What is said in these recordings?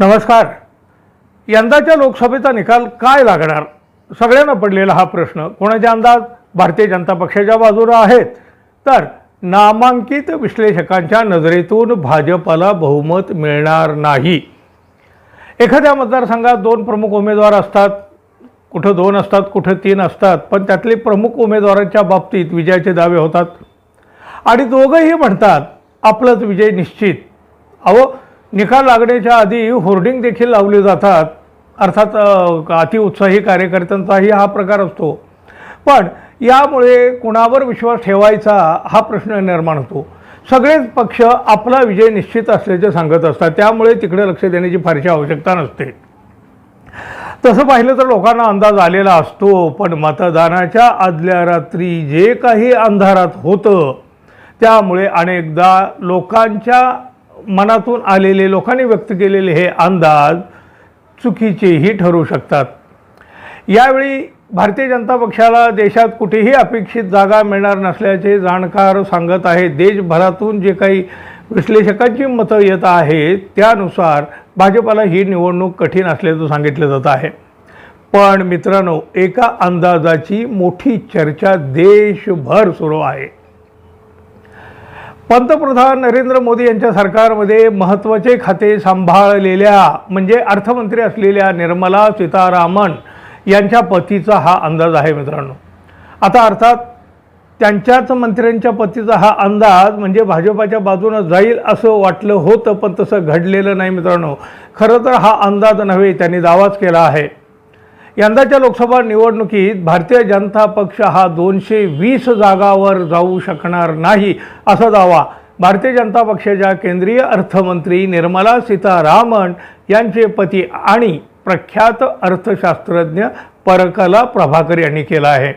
नमस्कार. यंदाच्या लोकसभेचा निकाल काय लागणार? सगळ्यांना पडलेला हा प्रश्न. कोणाचे अंदाज? भारतीय जनता पक्षाच्या बाजूला आहेत. तर नामांकित विश्लेषकांच्या नजरेतून भाजपाला बहुमत मिळणार नाही. एखाद्या मतदारसंघात दोन प्रमुख उमेदवार असतात कुठं दोन असतात कुठं तीन असतात पण त्यातले प्रमुख उमेदवारांच्या बाबतीत विजयाचे दावे होतात. आणि दोघंही म्हणतात आपलाच विजय निश्चित. अहो निकाल लागण्याच्या आधी होर्डिंग देखील लावले जातात. अर्थात अतिउत्साही कार्यकर्त्यांचाही हा प्रकार असतो. पण यामुळे कुणावर विश्वास ठेवायचा हा प्रश्न निर्माण होतो. सगळेच पक्ष आपला विजय निश्चित असल्याचे सांगत असतात. त्यामुळे तिकडे लक्ष देण्याची फारशी आवश्यकता नसते. तसं पाहिलं तर लोकांना अंदाज आलेला असतो पण मतदानाच्या आदल्या रात्री जे काही अंधारात होतं त्यामुळे अनेकदा लोकांच्या मनातून आलेले लोकांनी व्यक्त केलेले हे अंदाज चुकीचेही ठरू शकतात. यावेळी भारतीय जनता पक्षाला देशात कुठेही अपेक्षित जागा मिळणार नसल्याचे जाणकार सांगत आहेत. देशभरातून जे काही विश्लेषकांची मतं येत आहेत त्यानुसार भाजपाला ही निवडणूक कठीण असल्याचं सांगितलं जात आहे. पण मित्रांनो एका अंदाजाची मोठी चर्चा देशभर सुरू आहे. पंतप्रधान नरेंद्र मोदी यांच्या सरकारमध्ये महत्त्वाचे खाते सांभाळलेल्या म्हणजे अर्थमंत्री असलेल्या निर्मला सीतारामन यांच्या पतीचा हा अंदाज आहे मित्रांनो. आता अर्थात त्यांच्याच मंत्र्यांच्या पतीचा हा अंदाज म्हणजे भाजपाच्या बाजूनं जाईल असं वाटलं होतं पण तसं घडलेलं नाही मित्रांनो. खरं तर हा अंदाज नव्हे त्यांनी दावाच केला आहे. यंदाच्या लोकसभा निवडणुकीत भारतीय जनता पक्ष हा दोनशे वीस जागावर जाऊ शकणार नाही असा दावा भारतीय जनता पक्षाच्या केंद्रीय अर्थमंत्री निर्मला सीतारामन यांचे पती आणि प्रख्यात अर्थशास्त्रज्ञ परकला प्रभाकर यांनी केला आहे.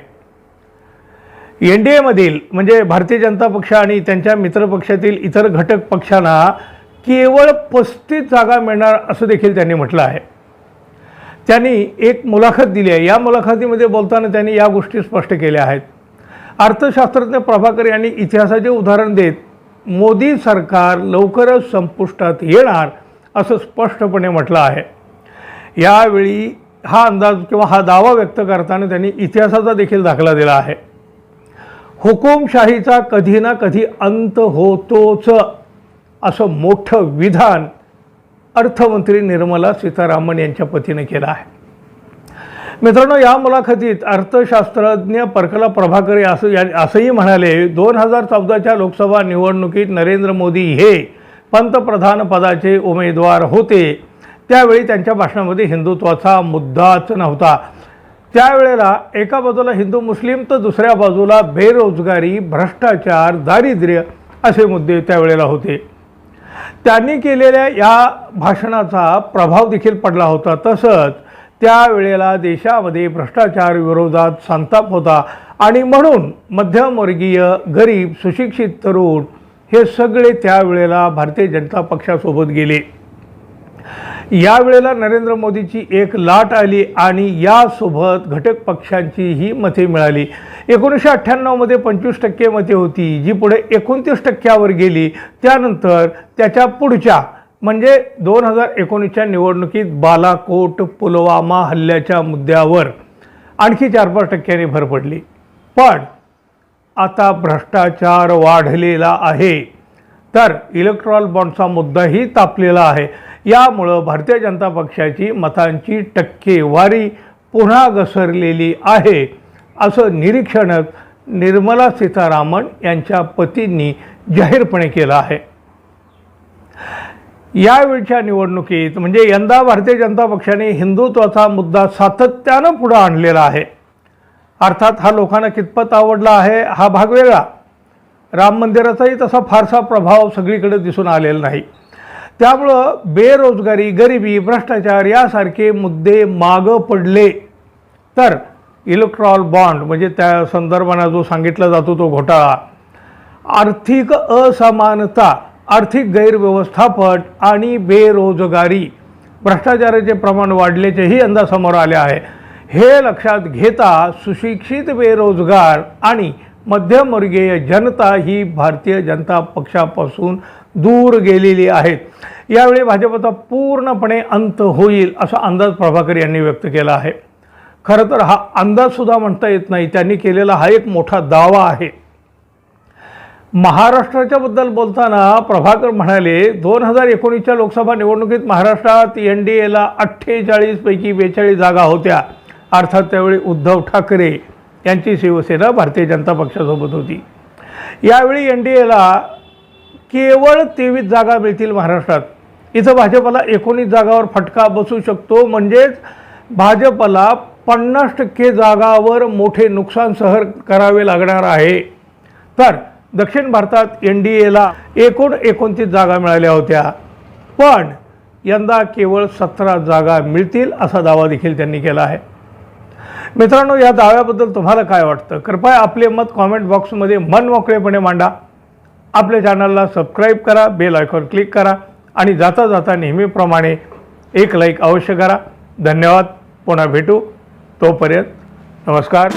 एन डी एमधील म्हणजे भारतीय जनता पक्ष आणि त्यांच्या मित्रपक्षातील इतर घटक पक्षांना केवळ पस्तीस जागा मिळणार असं देखील त्यांनी म्हटलं आहे. त्यांनी एक मुलाखत दिली आहे. या मुलाखतीमध्ये बोलताना त्यांनी या गोष्टी स्पष्ट केल्या आहेत. अर्थशास्त्रज्ञ प्रभाकर यांनी इतिहासाचे उदाहरण देत मोदी सरकार लवकरच संपुष्टात येणार असं स्पष्टपणे म्हटलं आहे. यावेळी हा अंदाज किंवा हा दावा व्यक्त करताना त्यांनी इतिहासाचा देखील दाखला दिला आहे. हुकुमशाहीचा कधी ना कधी अंत होतोच असं मोठं विधान अर्थमंत्री निर्मला सीतारामन यांच्या पतीने केला आहे. मित्रांनो या मुलाखतीत अर्थशास्त्रज्ञ परकला प्रभाकर असं या असंही म्हणाले दोन हजार चौदाच्या लोकसभा निवडणुकीत नरेंद्र मोदी हे पंतप्रधान पदाचे उमेदवार होते. त्यावेळी त्यांच्या भाषणामध्ये हिंदुत्वाचा मुद्दाच नव्हता. त्यावेळेला एका बाजूला हिंदू मुस्लिम तर दुसऱ्या बाजूला बेरोजगारी भ्रष्टाचार दारिद्र्य असे मुद्दे त्यावेळेला होते. त्यांनी केलेल्या या भाषणाचा प्रभाव देखील पडला होता. तसंच त्यावेळेला देशामध्ये भ्रष्टाचार विरोधात संताप होता. आणि म्हणून मध्यमवर्गीय गरीब सुशिक्षित तरुण हे सगळे त्यावेळेला भारतीय जनता पक्षासोबत गेले. यावेळेला नरेंद्र मोदीची एक लाट आली आणि यासोबत घटक पक्षांचीही मते मिळाली. एकोणीसशे अठ्ठ्याण्णवमध्ये पंचवीस टक्के मते होती जी पुढे एकोणतीस टक्क्यावर गेली. त्यानंतर त्याच्या पुढच्या म्हणजे दोन हजार एकोणीसच्या निवडणुकीत बालाकोट पुलवामा हल्ल्याच्या मुद्द्यावर आणखी चार पाच टक्क्यांनी भर पडली. पण आता भ्रष्टाचार वाढलेला आहे. तर इलेक्ट्रॉल बॉन्डचा मुद्दाही तापलेला आहे. यामुळं भारतीय जनता पक्षाची मतांची टक्केवारी पुन्हा घसरलेली आहे असं निरीक्षणच निर्मला सीतारामन यांच्या पतींनी जाहीरपणे केलं आहे. यावेळच्या निवडणुकीत म्हणजे यंदा भारतीय जनता पक्षाने हिंदुत्वाचा मुद्दा सातत्यानं पुढं आणलेला आहे. अर्थात हा लोकांना कितपत आवडला आहे हा भाग वेगळा. राम मंदिराचाही तसा फारसा प्रभाव सगळीकडे दिसून आलेला नाही. त्यामुळं बेरोजगारी गरिबी भ्रष्टाचार यासारखे मुद्दे मागं पडले. तर इलेक्ट्रॉल बॉन्ड म्हणजे त्या संदर्भानं जो सांगितला जातो तो घोटाळा. आर्थिक असमानता आर्थिक गैरव्यवस्थापन आणि बेरोजगारी. भ्रष्टाचाराचे प्रमाण वाढल्याचेही यंदा समोर आले आहे. हे लक्षात घेता सुशिक्षित बेरोजगार आणि मध्यमवर्गीय जनता ही भारतीय जनता पक्षापासून दूर गेलेली आहेत. यावेळी भाजपचा पूर्णपणे अंत होईल असा अंदाज प्रभाकर यांनी व्यक्त केला आहे. खरं तर हा अंदाजसुद्धा म्हणता येत नाही. त्यांनी केलेला हा एक मोठा दावा आहे. महाराष्ट्राच्या बद्दल बोलताना प्रभाकर म्हणाले दोन हजार एकोणीसच्या लोकसभा निवडणुकीत महाराष्ट्रात एन डी एला अठ्ठेचाळीसपैकी बेचाळीस जागा होत्या. अर्थात त्यावेळी उद्धव ठाकरे यांची शिवसेना भारतीय जनता पक्षासोबत होती. यावेळी एन डी एला केवळ तेवीस जागा मिळतील महाराष्ट्रात. इथं भाजपला एकोणीस जागावर फटका बसू शकतो. म्हणजेच भाजपला पन्नास टक्के जागावर मोठे नुकसान सहर करावे लागणार आहे. तर दक्षिण भारतात एन डी एला एकूण एकोणतीस जागा मिळाल्या होत्या. पण यंदा केवळ सतरा जागा मिळतील असा दावा देखील त्यांनी केला आहे. मित्रांनो या दाव्याबद्दल तुम्हाला काय वाटतं? कृपया आपले मत कॉमेंट बॉक्समध्ये मन मोकळेपणे मांडा. आपल्या चॅनलला सबस्क्राईब करा बेल आयकॉन क्लिक करा आणि जाता जाता नेहमीप्रमाणे एक लाईक अवश्य करा. धन्यवाद. पुन्हा भेटू. तोपर्यंत नमस्कार.